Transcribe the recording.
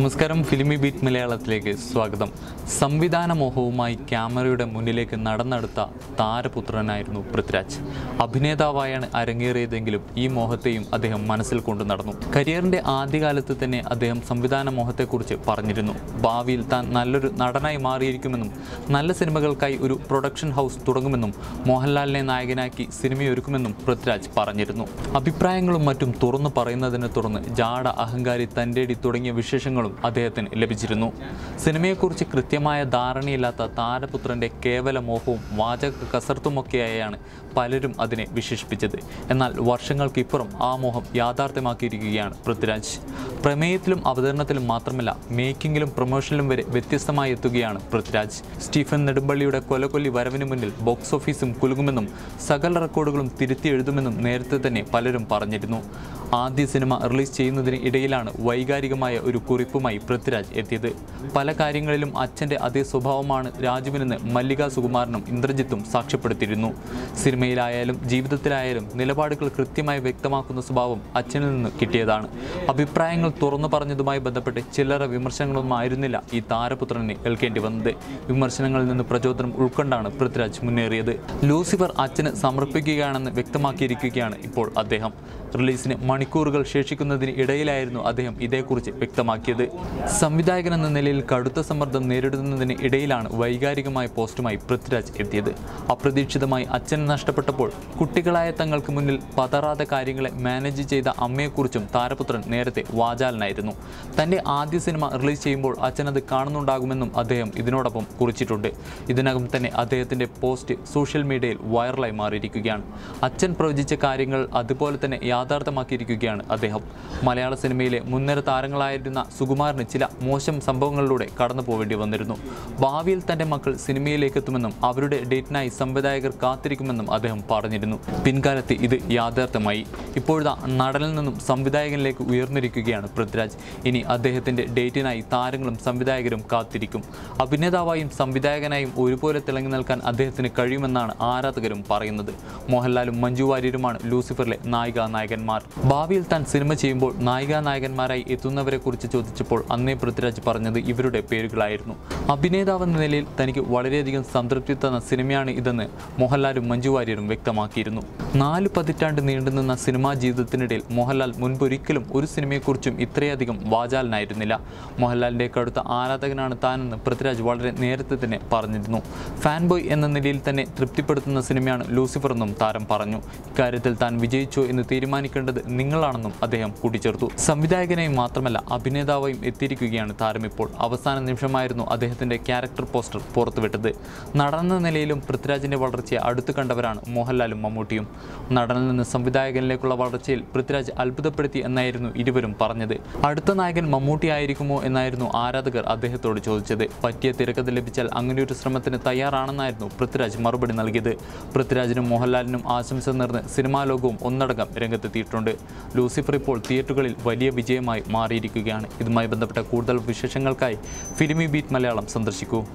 നമസ്കാരം ഫിലിമി ബീറ്റ് മലയാളത്തിലേക്ക് സ്വാഗതം. സംവിധാന മോഹവുമായി ക്യാമറയുടെ മുന്നിലേക്ക് നടന്നെടുത്ത താരപുത്രനായിരുന്നു പൃഥ്വിരാജ്. അഭിനേതാവായാണ് അരങ്ങേറിയതെങ്കിലും ഈ മോഹത്തെയും അദ്ദേഹം മനസ്സിൽ കൊണ്ടു നടന്നു. കരിയറിന്റെ ആദ്യകാലത്ത് തന്നെ അദ്ദേഹം സംവിധാന മോഹത്തെക്കുറിച്ച് പറഞ്ഞിരുന്നു. ഭാവിയിൽ താൻ നല്ലൊരു നടനായി മാറിയിരിക്കുമെന്നും നല്ല സിനിമകൾക്കായി ഒരു പ്രൊഡക്ഷൻ ഹൗസ് തുടങ്ങുമെന്നും മോഹൻലാലിനെ നായകനാക്കി സിനിമയൊരുക്കുമെന്നും പൃഥ്വിരാജ് പറഞ്ഞിരുന്നു. അഭിപ്രായങ്ങളും മറ്റും തുറന്നു പറയുന്നതിനെ തുടർന്ന് ജാട അഹങ്കാരി തന്റെടി തുടങ്ങിയ വിശേഷങ്ങളും അദ്ദേഹത്തിന് ലഭിച്ചിരുന്നു. സിനിമയെക്കുറിച്ച് കൃത്യമായ ധാരണയില്ലാത്ത താരപുത്രന്റെ കേവല മോഹവും വാചക കസർത്തുമൊക്കെയായാണ് പലരും അതിനെ വിശേഷിപ്പിച്ചത്. എന്നാൽ വർഷങ്ങൾക്കിപ്പുറം ആ മോഹം യാഥാർത്ഥ്യമാക്കിയിരിക്കുകയാണ് പൃഥ്വിരാജ്. പ്രമേയത്തിലും അവതരണത്തിലും മാത്രമല്ല മേക്കിങ്ങിലും പ്രൊമോഷനിലും വരെ വ്യത്യസ്തമായി എത്തുകയാണ് പൃഥ്വിരാജ്. സ്റ്റീഫൻ നെടുമ്പള്ളിയുടെ കൊലകൊല്ലി വരവിന് മുന്നിൽ ബോക്സ് ഓഫീസും കുലുങ്ങുമെന്നും സകല റെക്കോർഡുകളും തിരുത്തി എഴുതുമെന്നും നേരത്തെ തന്നെ പലരും പറഞ്ഞിരുന്നു. ആദ്യ സിനിമ റിലീസ് ചെയ്യുന്നതിന് ഇടയിലാണ് വൈകാരികമായ ഒരു കുറിപ്പുമായി പൃഥ്വിരാജ് എത്തിയത്. പല കാര്യങ്ങളിലും അച്ഛന്റെ അതേ സ്വഭാവമാണ് രാജുവിനെന്ന് മല്ലിക സുകുമാരനും ഇന്ദ്രജിത്തും സാക്ഷ്യപ്പെടുത്തിയിരുന്നു. സിനിമയിലായാലും ജീവിതത്തിലായാലും നിലപാടുകൾ കൃത്യമായി വ്യക്തമാക്കുന്ന സ്വഭാവം അച്ഛനിൽ നിന്ന് കിട്ടിയതാണ്. അഭിപ്രായങ്ങൾ തുറന്നു പറഞ്ഞതുമായി ബന്ധപ്പെട്ട് ചില്ലറ വിമർശനങ്ങളൊന്നും ആയിരുന്നില്ല ഈ താരപുത്രനെ ഏൽക്കേണ്ടി വന്നത്. വിമർശനങ്ങളിൽ നിന്ന് പ്രചോദനം ഉൾക്കൊണ്ടാണ് പൃഥ്വിരാജ് മുന്നേറിയത്. ലൂസിഫർ അച്ഛന് സമർപ്പിക്കുകയാണെന്ന് വ്യക്തമാക്കിയിരിക്കുകയാണ് ഇപ്പോൾ അദ്ദേഹം. റിലീസിന് മണിക്കൂറുകൾ ശേഷിക്കുന്നതിന് ഇടയിലായിരുന്നു അദ്ദേഹം ഇതേക്കുറിച്ച് വ്യക്തമാക്കിയത്. സംവിധായകൻ എന്ന നിലയിൽ കടുത്ത സമ്മർദ്ദം നേരിടുന്നതിന് ഇടയിലാണ് വൈകാരികമായ പോസ്റ്റുമായി പൃഥ്വിരാജ് എത്തിയത്. അപ്രതീക്ഷിതമായി അച്ഛൻ നഷ്ടപ്പെട്ടപ്പോൾ കുട്ടികളായ തങ്ങൾക്ക് മുന്നിൽ പതറാതെ കാര്യങ്ങളെ മാനേജ് ചെയ്ത അമ്മയെക്കുറിച്ചും താരപുത്രൻ നേരത്തെ വാചാലനായിരുന്നു. തന്റെ ആദ്യ സിനിമ റിലീസ് ചെയ്യുമ്പോൾ അച്ഛനത് കാണുന്നുണ്ടാകുമെന്നും അദ്ദേഹം ഇതിനോടൊപ്പം കുറിച്ചിട്ടുണ്ട്. ഇതിനകം തന്നെ അദ്ദേഹത്തിന്റെ പോസ്റ്റ് സോഷ്യൽ മീഡിയയിൽ വൈറലായി മാറിയിരിക്കുകയാണ്. അച്ഛൻ പ്രവചിച്ച കാര്യങ്ങൾ അതുപോലെ തന്നെ യാഥാർത്ഥ്യമാക്കിയിരിക്കുകയാണ് അദ്ദേഹം. മലയാള സിനിമയിലെ മുൻനിര താരങ്ങളായിരുന്ന സുകുമാറിന് ചില മോശം സംഭവങ്ങളിലൂടെ കടന്നു പോവേണ്ടി വന്നിരുന്നു. ഭാവിയിൽ തന്റെ മക്കൾ സിനിമയിലേക്കെത്തുമെന്നും അവരുടെ ഡേറ്റിനായി സംവിധായകർ കാത്തിരിക്കുമെന്നും അദ്ദേഹം പറഞ്ഞിരുന്നു. പിൻകാലത്ത് ഇത് യാഥാർത്ഥ്യമായി. ഇപ്പോഴത്തെ നടനിൽ നിന്നും സംവിധായകനിലേക്ക് ഉയർന്നിരിക്കുകയാണ് പൃഥ്വിരാജ്. ഇനി അദ്ദേഹത്തിന്റെ ഡേറ്റിനായി താരങ്ങളും സംവിധായകരും കാത്തിരിക്കും. അഭിനേതാവായും സംവിധായകനായും ഒരുപോലെ തിളങ്ങി നിൽക്കാൻ അദ്ദേഹത്തിന് കഴിയുമെന്നാണ് ആരാധകരും പറയുന്നത്. മോഹൻലാലും മഞ്ജു വാര്യരുമാണ് ലൂസിഫറിലെ നായിക നായകന്മാർ. ഭാവിയിൽ താൻ സിനിമ ചെയ്യുമ്പോൾ നായിക നായകന്മാരായി എത്തുന്നവരെ കുറിച്ച് ചോദിച്ചപ്പോൾ അന്നേ പൃഥ്വിരാജ് പറഞ്ഞത് ഇവരുടെ പേരുകളായിരുന്നു. അഭിനേതാവെന്ന നിലയിൽ തനിക്ക് വളരെയധികം സംതൃപ്തി തന്ന സിനിമയാണ് ഇതെന്ന് മോഹൻലാലും മഞ്ജു വാര്യരും വ്യക്തമാക്കിയിരുന്നു. നാല് പതിറ്റാണ്ട് നീണ്ടുനിന്ന സിനിമാ ജീവിതത്തിനിടയിൽ മോഹൻലാൽ മുൻപൊരിക്കലും ഒരു സിനിമയെക്കുറിച്ചും ഇത്രയധികം വാചാലനായിരുന്നില്ല. മോഹൻലാലിന്റെ കടുത്ത ആരാധകനാണ് താനെന്ന് പൃഥ്വിരാജ് വളരെ നേരത്തെ തന്നെ പറഞ്ഞിരുന്നു. ഫാൻ ബോയ് എന്ന നിലയിൽ തന്നെ തൃപ്തിപ്പെടുത്തുന്ന സിനിമയാണ് ലൂസിഫർ എന്നും താരം പറഞ്ഞു. ഇക്കാര്യത്തിൽ താൻ വിജയിച്ചോ എന്ന് തീരുമാനിക്കേണ്ടത് നിങ്ങളാണെന്നും അദ്ദേഹം കൂട്ടിച്ചേർത്തു. സംവിധായകനെയും മാത്രമല്ല അഭിനേതാവായും എത്തിയിരിക്കുകയാണ് താരം ഇപ്പോൾ. അവസാന നിമിഷമായിരുന്നു അദ്ദേഹത്തിന്റെ ക്യാരക്ടർ പോസ്റ്റർ പുറത്തുവിട്ടത്. നടനെന്ന നിലയിലും പൃഥ്വിരാജിന്റെ വളർച്ചയെ അടുത്തു കണ്ടവരാണ് മോഹൻലാലും മമ്മൂട്ടിയും. നടനിൽ നിന്ന് സംവിധായകനിലേക്കുള്ള വളർച്ചയിൽ പൃഥ്വിരാജ് അത്ഭുതപ്പെടുത്തി എന്നായിരുന്നു ഇരുവരും പറഞ്ഞത്. അടുത്ത നായകൻ മമ്മൂട്ടി ആയിരിക്കുമോ എന്നായിരുന്നു ആരാധകർ അദ്ദേഹത്തോട് ചോദിച്ചത്. പറ്റിയ തിരക്കഥ ലഭിച്ചാൽ അങ്ങനെയൊരു ശ്രമത്തിന് തയ്യാറാണെന്നായിരുന്നു പൃഥ്വിരാജ് മറുപടി നൽകിയത്. പൃഥ്വിരാജിനും മോഹൻലാലിനും ആശംസ നേർന്ന് സിനിമാ ലോകവും ഒന്നടങ്കം രംഗത്തെത്തിയിട്ടുണ്ട്. ലൂസിഫർ ഇപ്പോൾ തിയേറ്ററുകളിൽ വലിയ വിജയമായി മാറിയിരിക്കുകയാണ്. ഇതുമായി ബന്ധപ്പെട്ട കൂടുതൽ വിശേഷങ്ങൾക്കായി ഫിലിമി ബീറ്റ് മലയാളം സന്ദർശിക്കൂ.